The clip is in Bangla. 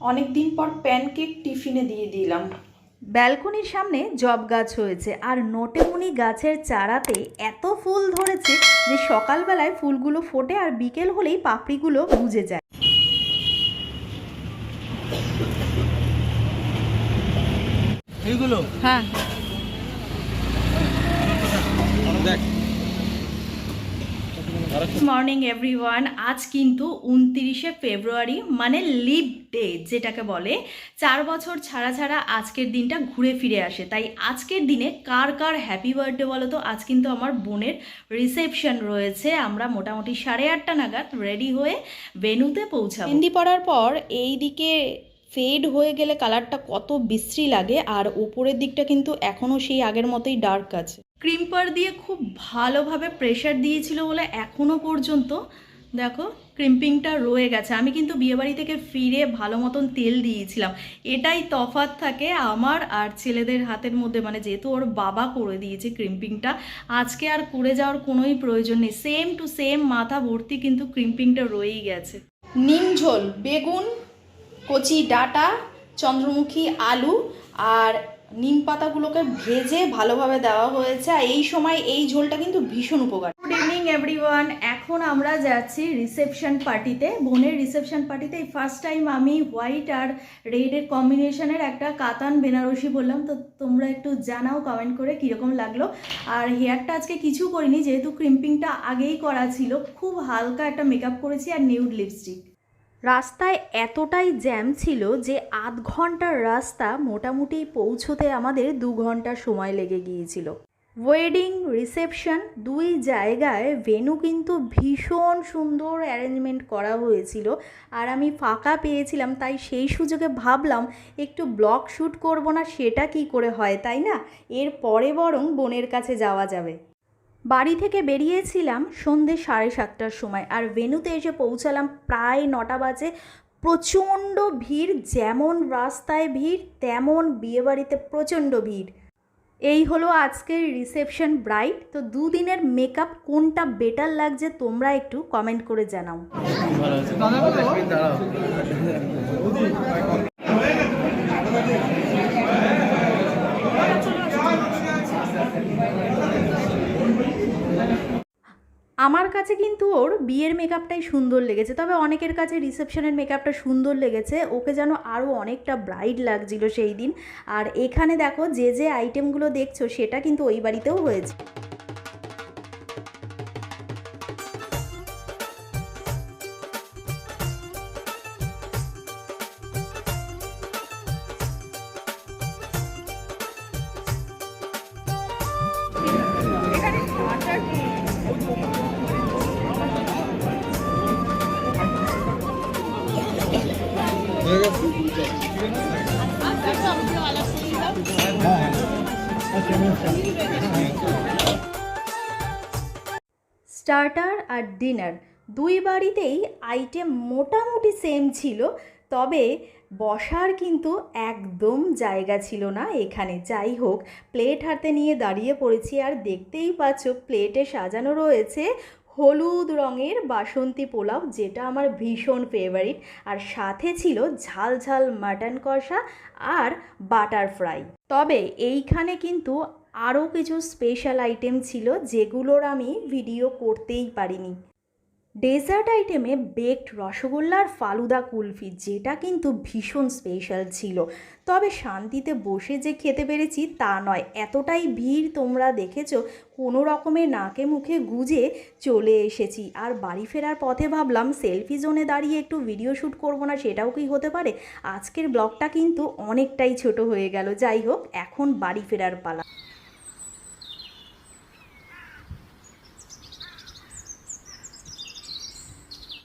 অনেক দিন পর প্যানকেক টিফিনে দিয়ে দিলাম। ব্যালকনির সামনে জব গাছ হয়েছে আর নোটেমুনি গাছের চারাতে এত ফুল ধরেছে যে সকালবেলায় ফুলগুলো ফোটে আর বিকেল হলেই পাপড়িগুলো বুঝে যায়। এইগুলো? হ্যাঁ। দেখ। মর্নিং এভরিওয়ান আজ কিন্তু উনতিরিশে ফেব্রুয়ারি মানে লিভ ডে যেটাকে বলে, চার বছর ছাড়া ছাড়া আজকের দিনটা ঘুরে ফিরে আসে। তাই আজকের দিনে কার কার হ্যাপি বার্থডে বলো তো, আজ কিন্তু আমার বোনের রিসেপশন রয়েছে। আমরা মোটামুটি সাড়ে আটটা নাগাদ রেডি হয়ে ভেনুতে পৌঁছাবো। মেহেন্দি পরার পর এই দিকে ফেড হয়ে গেলে কালারটা কত বিশ্রী লাগে আর ওপরের দিকটা কিন্তু এখনও সেই আগের মতোই ডার্ক আছে। ক্রিম্পার দিয়ে খুব ভালোভাবে প্রেশার দিয়েছিল বলে এখনও পর্যন্ত দেখো ক্রিম্পিংটা রয়ে গেছে। আমি কিন্তু বিয়েবাড়ি থেকে ফিরে ভালো মতন তেল দিয়েছিলাম। এটাই তফাৎ থাকে আমার আর ছেলেদের হাতের মধ্যে মানে যেহেতু ওর বাবা করে দিয়েছে ক্রিম্পিংটা আজকে আর করে যাওয়ার কোনোই প্রয়োজন নেই। সেম টু সেম মাথা ভর্তি কিন্তু ক্রিম্পিংটা রয়েই গেছে। নিম ঝোল বেগুন কচি ডাটা, চন্দ্রমুখী আলু আর নিম পাতাগুলোকে ভেজে ভালোভাবে দেওয়া হয়েছে। আর এই সময় এই ঝোলটা কিন্তু ভীষণ উপকার। গুড ইভিনিং এভরিওয়ান এখন আমরা যাচ্ছি রিসেপশন পার্টিতে বোনের রিসেপশন পার্টিতে এই ফার্স্ট টাইম আমি হোয়াইট আর রেডের কম্বিনেশনের একটা কাতান বেনারসি বললাম। তো তোমরা একটু জানাও কমেন্ট করে কীরকম লাগল। আর হেয়ারটা আজকে কিছু করিনি, যেহেতু ক্রিম্পিংটা আগেই করা ছিল। খুব হালকা একটা মেকআপ করেছি আর নিউড লিপস্টিক রাস্তায় এতটাই জ্যাম ছিল যে আধ ঘণ্টার রাস্তা মোটামুটি পৌঁছতে আমাদের দু ঘণ্টা সময় লেগে গিয়েছিল। ওয়েডিং রিসেপশন দুই জায়গায় ভেনু কিন্তু ভীষণ সুন্দর অ্যারেঞ্জমেন্ট করা হয়েছিল আর আমি ফাঁকা পেয়েছিলাম, তাই সেই সুযোগে ভাবলাম একটু ব্লগ শ্যুট করব না, সেটা কি করে হয়, তাই না? এর পরে বরং বোনের কাছে যাওয়া যাবে। বাড়ি থেকে বেরিয়েছিলাম সন্ধে সাড়ে সাতটার সময় আর ভেনুতে এসে পৌঁছালাম প্রায় নটা বাজে। প্রচণ্ড ভিড় যেমন রাস্তায় ভিড় তেমন বিয়েবাড়িতে প্রচণ্ড ভিড়। এই হলো আজকের রিসেপশন ব্রাইড তো দুদিনের মেকআপ কোনটা বেটার লাগছে তোমরা একটু কমেন্ট করে জানাও। আমার কাছে কিন্তু ওর বিয়ের মেকআপটাই সুন্দর লেগেছে। তবে অনেকের কাছে রিসেপশনের মেকআপটা সুন্দর লেগেছে। ওকে যেন আরও অনেকটা ব্রাইট লাগছিল সেই দিন। আর এখানে দেখো, যে যে আইটেমগুলো দেখছ, সেটা কিন্তু ওই বাড়িতেও হয়েছে। হয়ে গেছে স্টার্টার আর ডিনার দুই বাড়িতেই আইটেম মোটামুটি সেম ছিল, তবে বসার কিন্তু একদম জায়গা ছিল না এখানে। যাই হোক, প্লেট হাতে নিয়ে দাঁড়িয়ে পড়েছি আর দেখতেই পাচ্ছ, প্লেটে সাজানো রয়েছে হলুদ রঙের বাসন্তী পোলাও, যেটা আমার ভীষণ ফেভারিট আর সাথে ছিল ঝাল ঝাল মাটন কষা আর বাটার ফ্রাই তবে এইখানে কিন্তু আরও কিছু স্পেশাল আইটেম ছিল, যেগুলোর আমি ভিডিও করতেই পারিনি। ডেজার্ট আইটেমে বেকড রসগোল্লা আর ফালুদা কুলফি, যেটা কিন্তু ভীষণ স্পেশাল ছিল। তবে শান্তিতে বসে যে খেতে পেরেছি তা নয়, এতটাই ভিড় তোমরা দেখেছ, কোনো রকমে নাকে মুখে গুজে চলে এসেছি। আর বাড়ি ফেরার পথে ভাবলাম সেলফি জোনে দাঁড়িয়ে একটু ভিডিও শ্যুট করব না সেটাও কি হতে পারে? আজকের ব্লগটা কিন্তু অনেকটাই ছোট হয়ে গেল। যাই হোক, এখন বাড়ি ফেরার পালা।